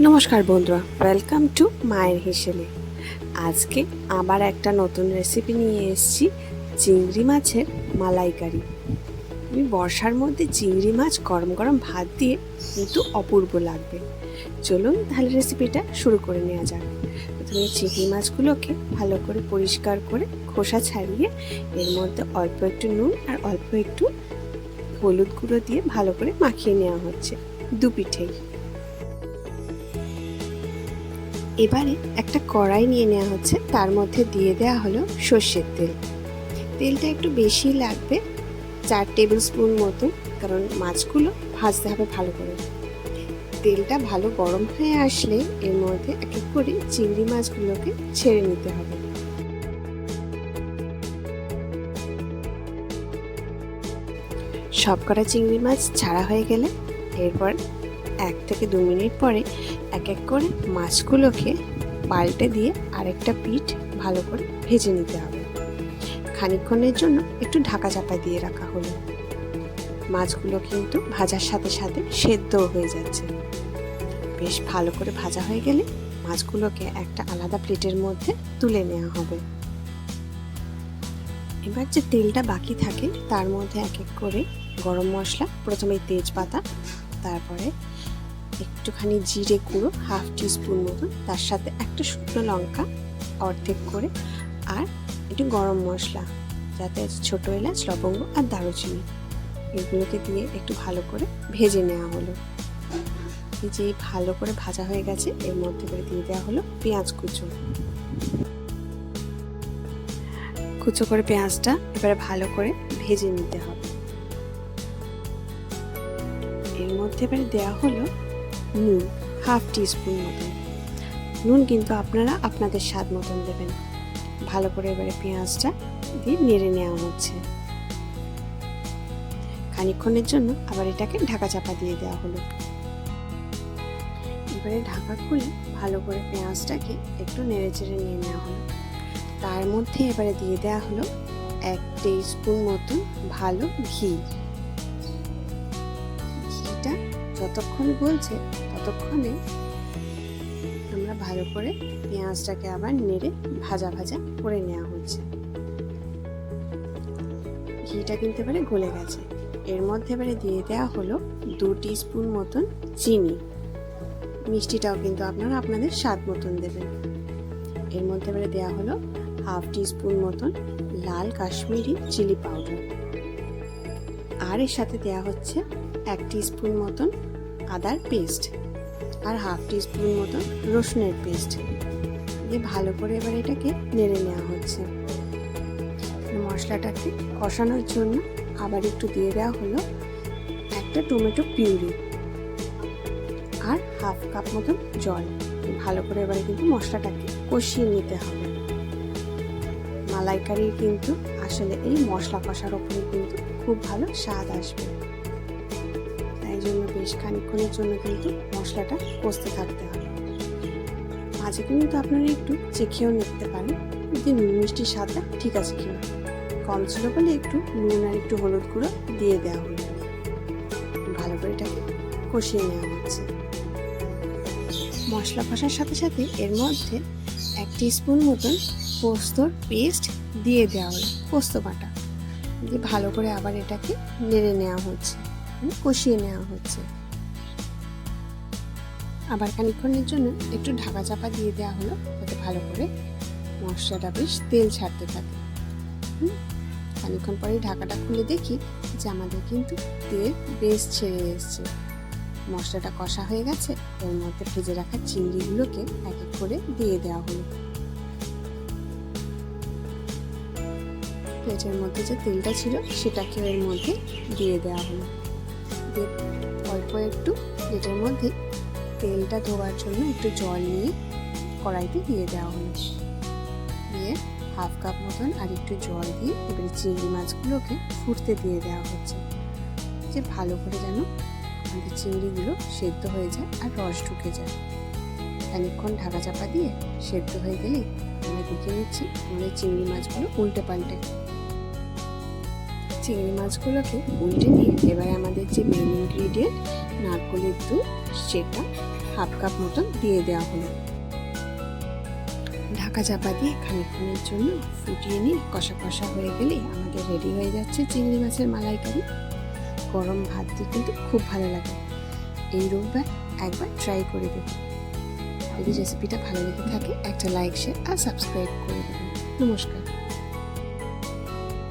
নমস্কার বন্ধুরা welcome to মায়ের হিসেবে। আজকে আবার একটা নতুন রেসিপি নিয়ে এসেছি, চিংড়ি মাছের মালাইকারি। আমি বর্ষার মধ্যে চিংড়ি মাছ গরম গরম ভাত দিয়ে কিন্তু অপূর্ব লাগবে। চলুন তাহলে রেসিপিটা শুরু করে নেওয়া যাক। প্রথমে চিংড়ি মাছগুলোকে ভালো করে পরিষ্কার করে খোসা ছাড়িয়ে এর মধ্যে অল্প একটু নুন আর অল্প একটু হলুদ গুঁড়ো দিয়ে ভালো করে মাখিয়ে নেওয়া হচ্ছে। দু পিঠেই এবারে একটা কড়াই নিয়ে নেওয়া হচ্ছে, তার মধ্যে দিয়ে দেওয়া হলো সর্ষের তেল। তেলটা একটু বেশি লাগবে, চার টেবিল স্পুন মতো কারণ মাছগুলো ভাজতে হবে ভালো করে। তেলটা ভালো গরম হয়ে আসলে এর মধ্যে এক এক করে চিংড়ি মাছগুলোকে ছেড়ে নিতে হবে। সব সবকটা চিংড়ি মাছ ছাড়া হয়ে গেলে এরপর এক থেকে দু মিনিট পরে এক এক করে মাছগুলোকে পাল্টে দিয়ে আরেকটা পিঠ ভালো করে ভেজে নিতে হবে। খানিকক্ষণের জন্য একটু ঢাকা চাপা দিয়ে রাখা হলো। মাছগুলো কিন্তু ভাজার সাথে সাথে সেদ্ধও হয়ে যাচ্ছে। বেশ ভালো করে ভাজা হয়ে গেলে মাছগুলোকে একটা আলাদা প্লেটের মধ্যে তুলে নেওয়া হবে। এবার যে তেলটা বাকি থাকে, তার মধ্যে এক এক করে গরম মশলা, প্রথমে তেজপাতা, তারপরে একটুখানি জিরে গুঁড়ো, হাফ স্পুন মতন তার সাথে একটা শুকনো লঙ্কা অর্ধেক করে আর একটু গরম মশলা, যাতে ছোটো এলাচ, লবঙ্গ আর দারুচিনি এগুলোকে দিয়ে একটু ভালো করে ভেজে নেওয়া হলো। যে ভালো করে ভাজা হয়ে গেছে, এর মধ্যে করে দিয়ে দেওয়া হলো পেঁয়াজ কুচো। কুচো করে পেঁয়াজটা এবারে ভালো করে ভেজে নিতে হবে। এর মধ্যে এবারে দেওয়া হলো নুন, হাফ স্পুন মতন। নুন কিন্তু আপনারা আপনাদের স্বাদ মতন দেবেন। ভালো করে এবারে পেঁয়াজটা দিয়ে নেড়ে নেওয়া হচ্ছে। খানিক্ষণের জন্য আবার এটাকে ঢাকা চাপা দিয়ে দেওয়া হলো। এবারে ঢাকা খুলে ভালো করে পেঁয়াজটাকে একটু নেড়ে চেড়ে নিয়ে নেওয়া হলো। তার মধ্যে এবারে দিয়ে দেওয়া হলো এক স্পুন মতন ভালো ঘি। যতক্ষণ গলছে, ততক্ষণে আমরা ভালো করে পেঁয়াজটাকে আবার নেড়ে ভাজা ভাজা করে নেওয়া হচ্ছে। ঘিটা কিন্তু এবারে গলে গেছে। এর মধ্যে এবারে দিয়ে দেওয়া হলো দু স্পুন মতন চিনি। মিষ্টিটাও কিন্তু আপনারা আপনাদের স্বাদ মতন দেবেন। এর মধ্যে এবারে দেওয়া হলো হাফ স্পুন মতন লাল কাশ্মীরি চিলি পাউডার। আর এর সাথে দেওয়া হচ্ছে এক স্পুন মতন আদার পেস্ট আর হাফ স্পুন মতো রসুনের পেস্ট দিয়ে ভালো করে এবার এটাকে নেড়ে নেওয়া হচ্ছে। মশলাটাকে কষানোর জন্য আবার একটু দিয়ে দেওয়া হলো একটা টমেটো পিউরি আর হাফ কাপ মতন জল। ভালো করে এবারে কিন্তু মশলাটাকে কষিয়ে নিতে হবে। মালাইকারির কিন্তু আসলে এই মশলা কষার ওপরে কিন্তু খুব ভালো স্বাদ আসবে। জন্য বেশ খানিক্ষণের জন্য কিন্তু মশলাটা কষতে থাকতে হবে। মাঝে কিন্তু আপনারা একটু চেখেও নিতে পারেন যে নুন মিষ্টির স্বাদটা ঠিক আছে কিনা। কম ছিল বলে একটু নুন আর একটু হলুদ গুঁড়ো দিয়ে দেওয়া হলো। ভালো করে এটাকে কষিয়ে নেওয়া হচ্ছে। মশলা কষার সাথে সাথে এর মধ্যে এক স্পুন মতন পোস্তর পেস্ট দিয়ে দেওয়া হলো, পোস্ত বাটা। দিয়ে ভালো করে আবার এটাকে নেড়ে নেওয়া হচ্ছে। কষিয়ে নেওয়া হচ্ছে। আবার খানিক্ষণের জন্য একটু ঢাকা চাপা দিয়ে দেওয়া হলো যাতে ভালো করে মশলাটা বেশ তেল ছাড়তে থাকে। খানিক্ষণ পরেই ঢাকাটা খুলে দেখি যে আমাদের কিন্তু তেল বেশ ছেড়ে এসছে। মশলাটা কষা হয়ে গেছে, এর মধ্যে ভেজে রাখা চিংড়িগুলোকে এক এক করে দিয়ে দেওয়া হলো। প্লেটের মধ্যে যে তেলটা ছিল সেটাকে এর মধ্যে দিয়ে দেওয়া হলো। দিয়ে অল্প একটু প্লেটের মধ্যে তেলটা ধোয়ার জন্য একটু জল নিয়ে কড়াইতে দিয়ে দেওয়া হলো দিয়ে হাফ কাপ মতন আর একটু জল দিয়ে এবারে চিংড়ি মাছগুলোকে ফুটতে দিয়ে দেওয়া হচ্ছে। যে ভালো করে যেন আমাদের চিংড়িগুলো সেদ্ধ হয়ে যায় আর রস ঢুকে যায়। খানিকক্ষণ ঢাকা চাপা দিয়ে সেদ্ধ হয়ে গেলে আমরা দেখে নিচ্ছি আমাদের চিংড়ি মাছগুলো উল্টে পাল্টে চিংড়ি মাছগুলোকে উল্টে নিয়ে এবারে আমাদের যে মেন ইনগ্রিডিয়েন্ট নারকলের দুধ, সেটা হাফ কাপ মতন দিয়ে দেওয়া হলো। ঢাকা চাপা দিয়ে খানিকক্ষণের জন্য ফুটিয়ে নিয়ে কষা কষা হয়ে গেলে আমাদের রেডি হয়ে যাচ্ছে চিংড়ি মাছের মালাইকারি। গরম ভাত দিয়ে কিন্তু খুব ভালো লাগে। এই রোববার একবার ট্রাই করে দেবেন যদি রেসিপিটা ভালো লেগে থাকে, একটা লাইক শেয়ার আর সাবস্ক্রাইব করে দেবেন। নমস্কার।